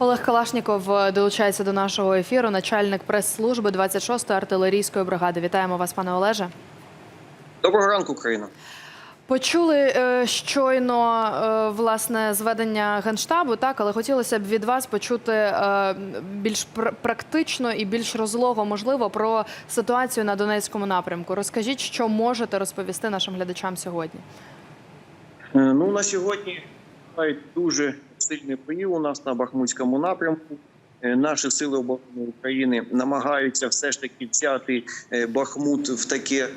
Олег Калашніков е, долучається до нашого ефіру, начальник прес-служби 26-ї артилерійської бригади. Вітаємо вас, пане Олеже. Доброго ранку, Україна. Почули е, щойно е, власне зведення генштабу, так але хотілося б від вас почути більш практично і більш розлого, можливо, про ситуацію на Донецькому напрямку. Розкажіть, що можете розповісти нашим глядачам сьогодні. Ну на сьогодні дуже сильні бої у нас на Бахмутському напрямку. Е, Наші сили оборони України намагаються все ж таки взяти е, Бахмут в таке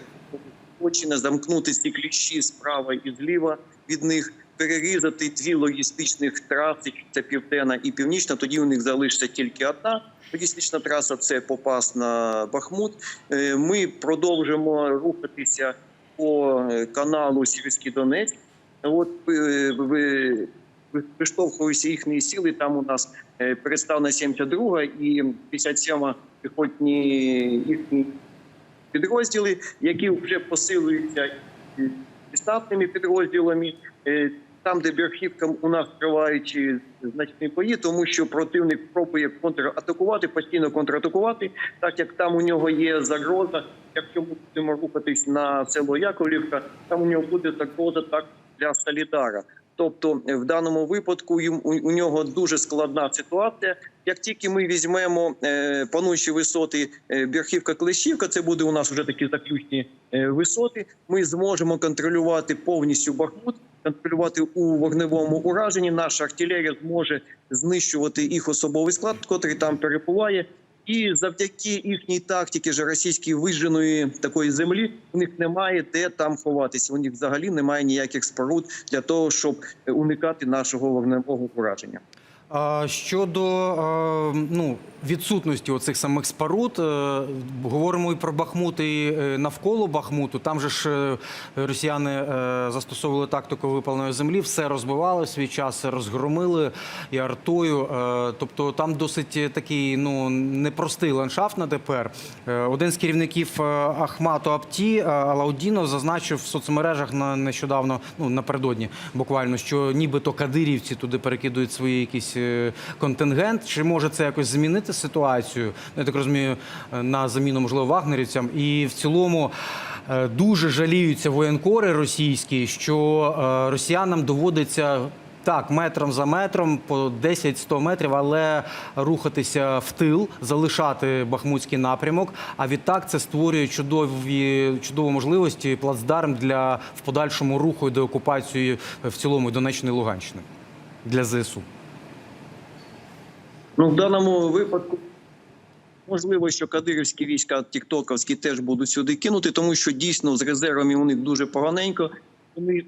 оточення, замкнути ці кліщі справа і зліва від них, перерізати дві логістичних траси. Це південна і північна. Тоді у них залишиться тільки одна. Логістична траса це попас на Бахмут. Е, Ми продовжимо рухатися по каналу Сіверський Донець. От ви- ви- виштовхуються їхні сили. Там у нас е, переставна 72 і 57 піхотні їхні підрозділи, які вже посилуються і десантними підрозділами. Е, Там, де верхівка у нас тривають значні бої, тому що противник пробує контратакувати, постійно контратакувати, так як там у нього є загроза. Якщо ми будемо рухатись на село Яковлівка, там у нього буде загроза так для Солідара. Тобто, е, в даному випадку у, нього дуже складна ситуація. Як тільки ми візьмемо е, пануючі висоти е, Бірхівка Клещівка, це буде у нас вже такі заключні висоти. Ми зможемо контролювати повністю Бахмут, контролювати у вогневому ураженні. Наша артилерія зможе знищувати їх особовий склад, котрий там перебуває. І завдяки їхній тактиці ж російській виженої такої землі у них немає де там ховатися. У них взагалі немає ніяких споруд для того, щоб уникати нашого вогневого ураження. Щодо ну, відсутності оцих самих споруд, е, говоримо і про Бахмут, і е, навколо Бахмуту. Там же ж е, росіяни застосовували тактику випаленої землі, все розбивали свій час, розгромили і артою. Тобто там досить такий ну непростий ландшафт на тепер. Один з керівників Ахмату Апті Алаудінов зазначив в соцмережах на нещодавно, ну напередодні, буквально, що нібито кадирівці туди перекидують свої якісь контингент. Чи може це якось змінити ситуацію? Ну, Я так розумію, е, на заміну можливо вагнерівцям. І в цілому е, дуже жаліються воєнкори російські, що е, росіянам доводиться. Так, метром за метром по 10-100 метрів, але рухатися в тил, залишати бахмутський напрямок. А відтак це створює чудові чудові можливості плацдарм для в подальшому руху і деокупації в цілому Донеччини і Луганщини для ЗСУ. Ну, в даному випадку можливо, що кадирівські війська тіктоковські теж будуть сюди кинути, тому що дійсно з резервами у них дуже поганенько. Вони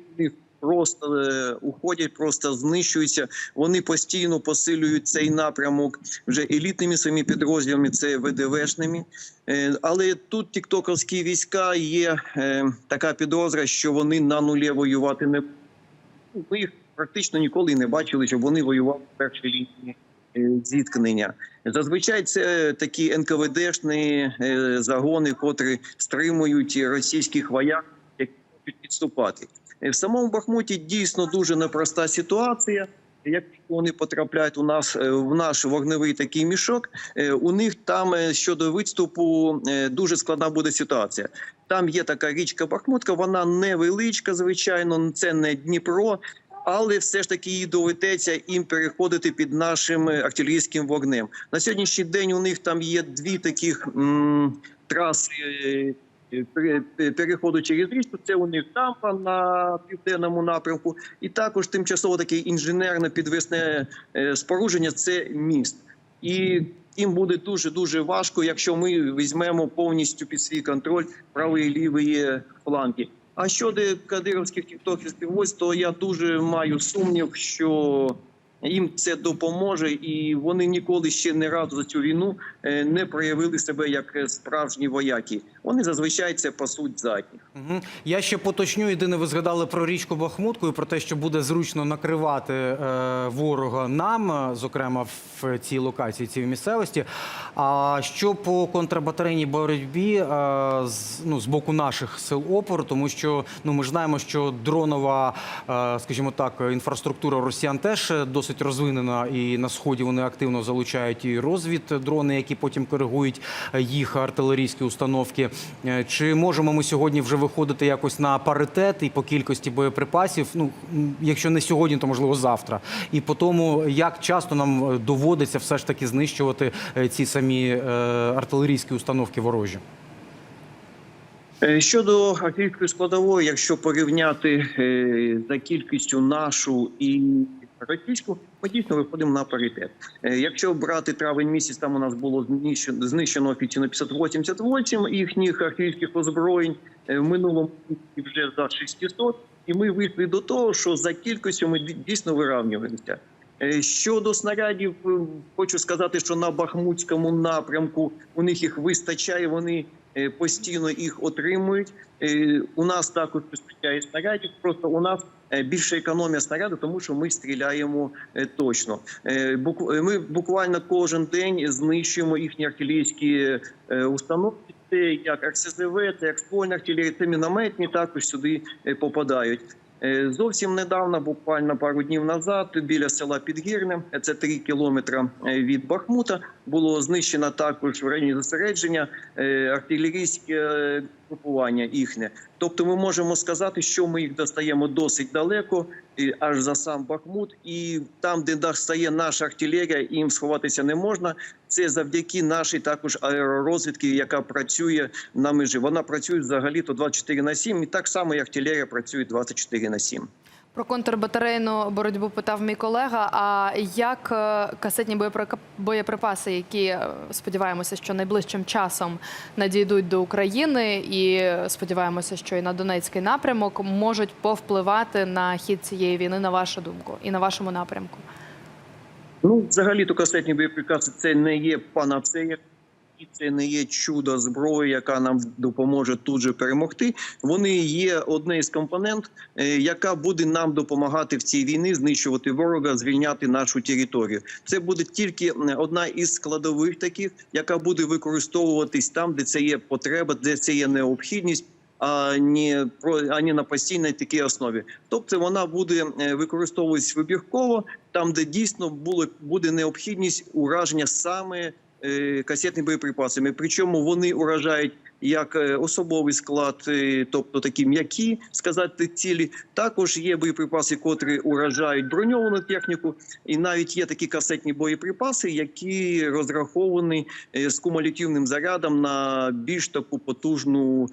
просто е, уходять, просто знищуються. Вони постійно посилюють цей напрямок вже елітними своїми підрозділами, це ВДВшними. Е, але тут тіктоковські війська є е, така підозра, що вони на нулі воювати не. Ми їх практично ніколи не бачили, щоб вони воювали в першій лінії зіткнення. Зазвичай це такі НКВДшні е, загони, котрі стримують російських вояк, які можуть підступати. Е, В самому Бахмуті дійсно дуже непроста ситуація. Як вони потрапляють у нас е, в наш вогневий такий мішок, у них там щодо відступу е, дуже складна буде ситуація. Там є така річка Бахмутка, вона невеличка, звичайно, це не Дніпро, але все ж таки їй доведеться їм переходити під нашим е, артилерійським вогнем. На сьогоднішній день у них там є дві таких м, траси. е, е, пере- пе- Переходу через річку, це у них дампа на південному напрямку, і також тимчасово таке інженерне підвесне спорудження це міст. І їм буде дуже дуже важко, якщо ми візьмемо повністю під свій контроль правий і лівий фланги. А щодо кадировських тіктоківських войск, то я дуже маю сумнів, що їм це допоможе, і вони ніколи ще не разу за цю війну е, не проявили себе як е, справжні вояки. Вони зазвичай це пасуть задніх. Мгм. Я ще поточню. Єдине, ви згадали про річку Бахмутку і про те, що буде зручно накривати е, ворога нам, е, зокрема в цій локації, цій місцевості. А що по контрбатарейній боротьбі е, з, ну, з боку наших сил опору, тому що ну ми знаємо, що дронова, е, скажімо так, інфраструктура росіян теж е, досить розвинена, і на сході вони активно залучають і розвіддрони, які потім коригують е, їх артилерійські установки. Е, Чи можемо ми сьогодні вже виходити якось на паритет і по кількості боєприпасів? Ну якщо не сьогодні, то можливо завтра. І по тому, як часто нам е, доводиться все ж таки знищувати ці самі артилерійські установки ворожі? Щодо артилерійської складової, якщо порівняти за кількістю нашу і російську, ми дійсно виходимо на паритет. Е, Якщо брати травень місяць, там у нас було знищено, знищено офіційно 588 їхніх артилерійських озброєнь. Е, В минулому вже за 600, і ми вийшли до того, що за кількістю ми дійсно виравнюємося. Е, Щодо снарядів, хочу сказати, що на Бахмутському напрямку у них їх вистачає. Вони постійно їх отримують. У нас також вистачає снарядів. Просто у нас е, більша економія снаряду, тому що ми стріляємо е, точно. Е, Ми буквально кожен день знищуємо їхні артилерійські установки. Як РСЗВ, це як ствольна артилерія, це мінометні також сюди попадають. Зовсім недавно, буквально пару днів назад, біля села Підгірне, це 3 кілометри від Бахмута, було знищено також в районі зосередження е, артилерійське е, групування їхнє. Тобто, ми можемо сказати, що ми їх достаємо досить далеко, аж за сам Бахмут, і там, де достає наша артилерія, їм сховатися не можна. Це завдяки нашій також аеророзвідки, яка працює на межі. Вона працює взагалі то 24 на 7, і так само і артилерія працює 24 на 7. Про контрбатарейну боротьбу питав мій колега. А як е, касетні боєприпаси, які е, сподіваємося, що найближчим часом надійдуть до України, і е, сподіваємося, що і на Донецький напрямок можуть повпливати на хід цієї війни, на вашу думку, і на вашому напрямку? Ну, взагалі, то касетні боєприпаси це не є панацея. І це не є чудо зброї, яка нам допоможе тут же перемогти. Вони є одне із компонент, е, яка буде нам допомагати в цій війні знищувати ворога, звільняти нашу територію. Це буде тільки одна із складових таких, яка буде використовуватись там, де це є потреба, де це є необхідність. А не про а не на постійній такій основі, тобто вона буде е, використовуватись вибірково, там, де дійсно було буде необхідність ураження саме е, касетними боєприпасами. Причому вони уражають як е, особовий склад, е, тобто такі м'які сказати цілі. Також є боєприпаси, котрі уражають броньовану техніку, і навіть є такі касетні боєприпаси, які розраховані з кумулятивним зарядом на більш таку потужну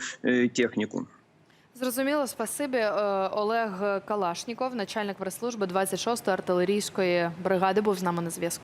техніку. Зрозуміло, спасибі. Олег Калашніков, начальник прес-служби 26-ї артилерійської бригади, був з нами на зв'язку.